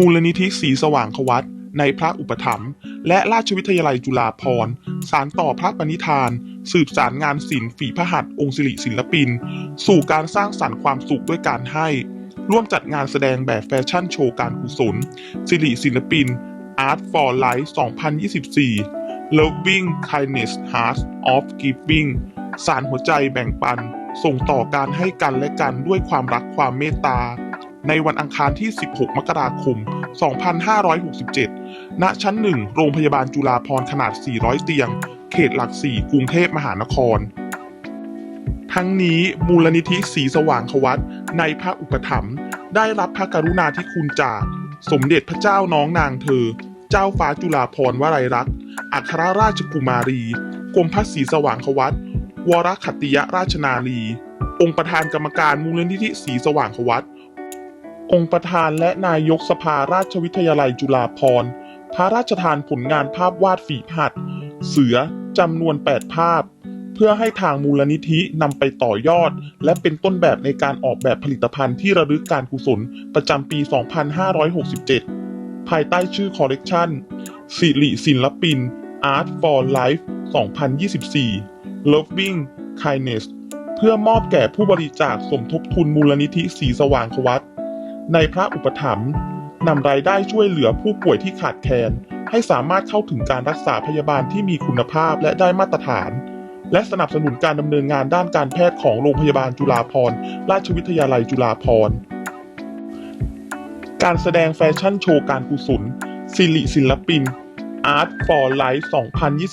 มูลนิธิสีสว่างควัตในพระอุปถัมภ์และราชวิทยาลัยจุฬาภรณ์ สารต่อพระปณิธาน สืบสารงานศิลป์ฝีพระหัตถ์องค์สิริศิลปิน สู่การสร้างสรรค์ความสุขด้วยการให้ ร่วมจัดงานแสดงแบบแฟชั่นโชว์การกุศลสิริศิลปิน Art for Life 2024 Loving Kindness Heart of Giving สารหัวใจแบ่งปัน ส่งต่อการให้กันและกันด้วยความรักความเมตตา ในวันอังคารที่ 16 มกราคม 2567 ณ ชั้น 1 โรงพยาบาลจุฬาภรณ์ขนาด 400 เตียง เขตหลัก 4 กรุงเทพมหานคร ทั้งนี้มูลนิธิสีสว่างควัตในพระอุปถัมภ์ได้รับพระกรุณาธิคุณจาก สมเด็จพระเจ้าน้องนางเธอ เจ้าฟ้าจุฬาภรณ์วลัยลักษ์อัครราชกุมารี กรมพระศรีสว่างควัตวรขัตติยราชนาลี องค์ประธานกรรมการมูลนิธิสีสว่างควัต องค์ประธานและนายกสภาราชวิทยาลัยจุฬาภรณ์พระราชทานผลงานภาพวาดฝีพหัตถ์เสือจำนวน 8 ภาพ เพื่อให้ทางมูลนิธินำไปต่อยอด และเป็นต้นแบบในการออกแบบผลิตภัณฑ์ที่ระลึกการกุศลประจำปี 2567 ภายใต้ชื่อคอลเลกชันสิริศิลปิน Art for Life 2024 Loving Kindness เพื่อมอบแก่ผู้บริจาคสมทบทุนมูลนิธิสีสว่างควัต ในพระอุปถัมภ์นำรายได้ช่วยเหลือผู้ป่วยที่ขาดแคลนให้สามารถเข้าถึงการรักษาพยาบาลที่มีคุณภาพและได้มาตรฐาน และสนับสนุนการดำเนินงานด้านการแพทย์ของโรงพยาบาลจุฬาภรณ์ราชวิทยาลัยจุฬาภรณ์การแสดงแฟชั่นโชว์การกุศลสิริศิลปิน Art for Life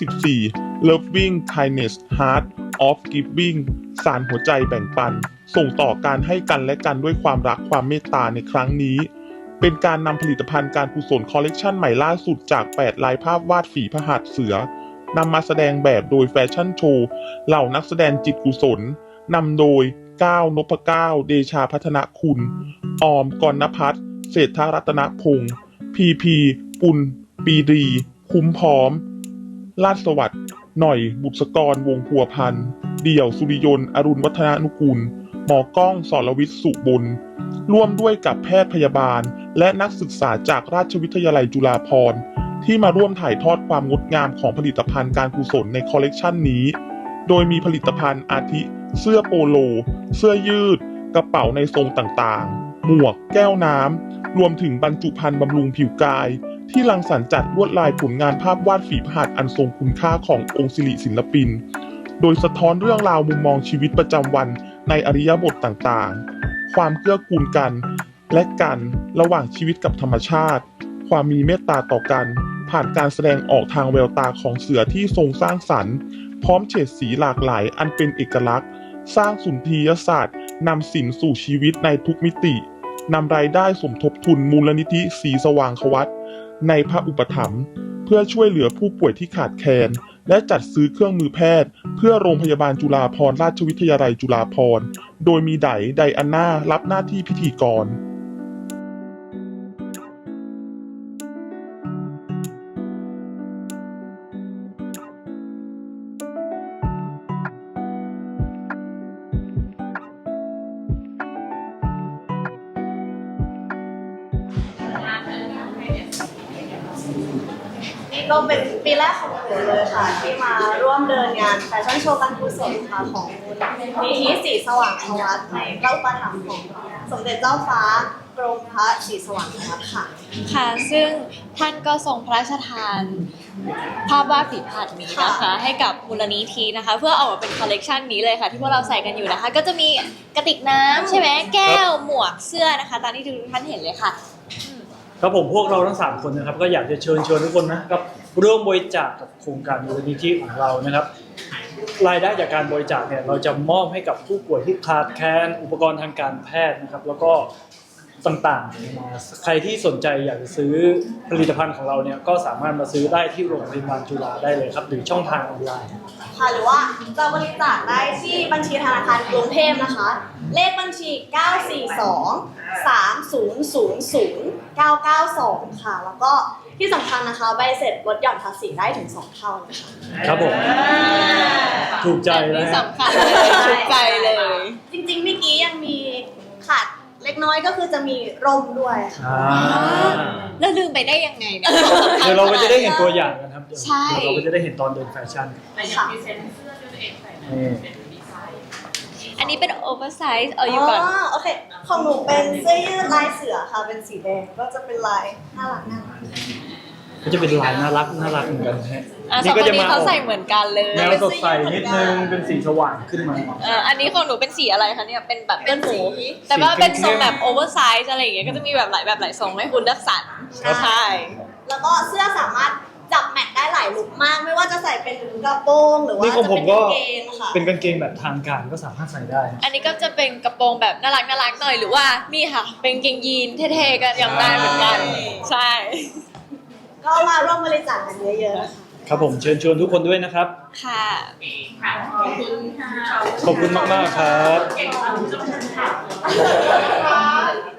2024 Loving Kindness Heart of Giving สารหัวใจแบ่งปัน ส่งต่อการให้กันและกันด้วยความรักความเมตตาในครั้งนี้ เป็นการนำผลิตภัณฑ์การกุศลคอลเลกชันใหม่ล่าสุดจาก 8 ลายภาพวาดฝีพระหัตถ์เสือนำมาแสดงแบบโดยแฟชั่นโชว์เหล่านักแสดงจิตกุศลนำโดยก้าวนพเก้า เดชาพัฒนคุณ ออมกรณพัฒน์เศรษฐรัตนพงศ์พีพี ปุณปีดี คุ้มพร้อม ลาดสวัสดิ์หน่อย บุษกร วงพัวพัน เดี่ยว สุริยนต์ อรุณวัฒนานุกูล หมอกล้องสรวิทย์สุบุญ ร่วมด้วยกับแพทย์พยาบาล และนักศึกษาจากราชวิทยาลัยจุฬาภรณ์ ที่มาร่วมถ่ายทอดความงดงามของผลิตภัณฑ์การกุศลในคอลเลกชันนี้ โดยมีผลิตภัณฑ์อาทิ เสื้อโปโล เสื้อยืด กระเป๋าในทรงต่างๆ หมวก แก้วน้ำ รวมถึงบรรจุภัณฑ์บำรุงผิวกาย ที่รังสรรค์จัดลวดลายผลงานภาพวาดฝีพหัตถ์อันทรงคุณค่าขององค์สิริศิลปิน โดยสะท้อนเรื่องราวมุมมองชีวิตประจำวันในอริยบทต่างๆ ความเกื้อกูลกัน และกันระหว่างชีวิตกับธรรมชาติ ความมีเมตตาต่อกัน ผ่านการแสดงออกทางแววตาของเสือที่ทรงสร้างสรรค์ พร้อมเฉดสีหลากหลายอันเป็นเอกลักษณ์ สร้างสุนทรียศาสตร์นำสินสู่ชีวิตในทุกมิตินำรายได้สมทบทุนมูลนิธิสีสว่างควัตในพระอุปถัมภ์เพื่อช่วยเหลือผู้ป่วยที่ขาดแคลนและจัดซื้อเครื่องมือแพทย์ พื่อโรงพยาบาลจุฬาภรณราชวิทยาลัยจุฬาภรณ์ โดยมีไดไดอาน่ารับหน้าที่พิธีกร ก็เป็นปีแรกของหนูเลยค่ะ ที่มาร่วมเดินงานแฟชั่นโชว์การกุศลค่ะของมูลนิธิสีสว่างควัตในพระอุปถัมภ์ของสมเด็จเจ้าฟ้ากรมพระศรีสว่างควัตค่ะ ค่ะ ซึ่งท่านก็ทรงพระราชทาน ภาพวาดฝีพระหัตถ์นี้นะคะค่ะให้กับมูลนิธินะคะ เพื่อออกมาเป็นคอลเลกชันนี้เลยค่ะ ที่พวกเราใส่กันอยู่นะคะ ก็จะมีกระติกน้ำใช่ไหมแก้วหมวกเสื้อนะคะ ตามที่ทุกท่านเห็นเลยค่ะ ครับผมพวกเราทั้งสามคนนะครับก็อยากจะเชิญชวนทุกคนนะครับร่วมบริจาคกับโครงการมูลนิธิของเรานะครับ รายได้จากการบริจาคเนี่ยเราจะมอบให้กับผู้ป่วยที่ขาดแคลนอุปกรณ์ทางการแพทย์นะครับ แล้วก็ต่างๆมาใครที่สนใจอยากจะซื้อผลิตภัณฑ์ของเราเนี่ยก็สามารถมาซื้อได้ที่โรงพยาบาลจุฬาได้เลยครับ หรือช่องทางออนไลน์ ค่ะหรือว่าจะบริจาคได้ที่บัญชีธนาคารกรุงเทพนะคะ เลขบัญชี 942 3000 992 ค่ะ แล้วก็ที่สำคัญนะคะ ใบเสร็จลดหย่อนภาษีได้ถึง 2 เท่าเลยค่ะครับผม ถูกใจอันแล้วนี้ฮะสำคัญเลยถูกใจเลย จริงๆเมื่อกี้ยังมีขาดเล็กน้อยก็คือจะมีร่มด้วยค่ะ อ่าแล้วลืมไปได้ยังไงเนี่ย เดี๋ยวเราก็จะได้เห็นตัวอย่างกันครับเดี๋ยวใช่ เดี๋ยวเราก็จะได้เห็นตอนเดินแฟชั่นค่ะนี่ อันนี้เป็นโอเวอร์ไซส์เอาอยู่ก่อน โอเค ของหนูเป็นเสื้อยืดลายเสือค่ะ เป็นสีแดง ก็จะเป็นลายน่ารักน่ารักก็จะเป็นลายน่ารักน่ารักเหมือนกันนะฮะอะสองคนนี้เขาใส่เหมือนกันเลยแนวสดใสนิดนึงเป็นสีสว่างขึ้นมาเอออันนี้ของหนูเป็นสีอะไรคะเนี่ย เป็นแบบเป็นสีแต่ว่าเป็นทรงแบบเข้มๆโอเวอร์ไซส์อะไรอย่างเงี้ย ก็จะมีแบบหลายแบบหลายทรงให้คุณเลือกสรรครับใช่ แล้วก็เสื้อสามารถ จับแมทได้หลายลุคมาก ไม่ว่าจะใส่เป็นกระโปรงหรือว่านี่จะของผเป็มนก็กางเกงค่ะ เป็นกางเกงแบบทางการก็สามารถใส่ได้อันนี้ก็จะเป็นกระโปรงแบบน่ารักน่ารักหน่อยหรือว่านี่ค่ะ เป็นกางเกงยีนเท่ๆก็ยังได้เหมือนกัน ใช่ ก็มาร่วมบริจาคกันเยอะๆนะคะ ครับผมเชิญชวนทุกคนด้วยนะครับ ค่ะขอบคุณมากๆครับข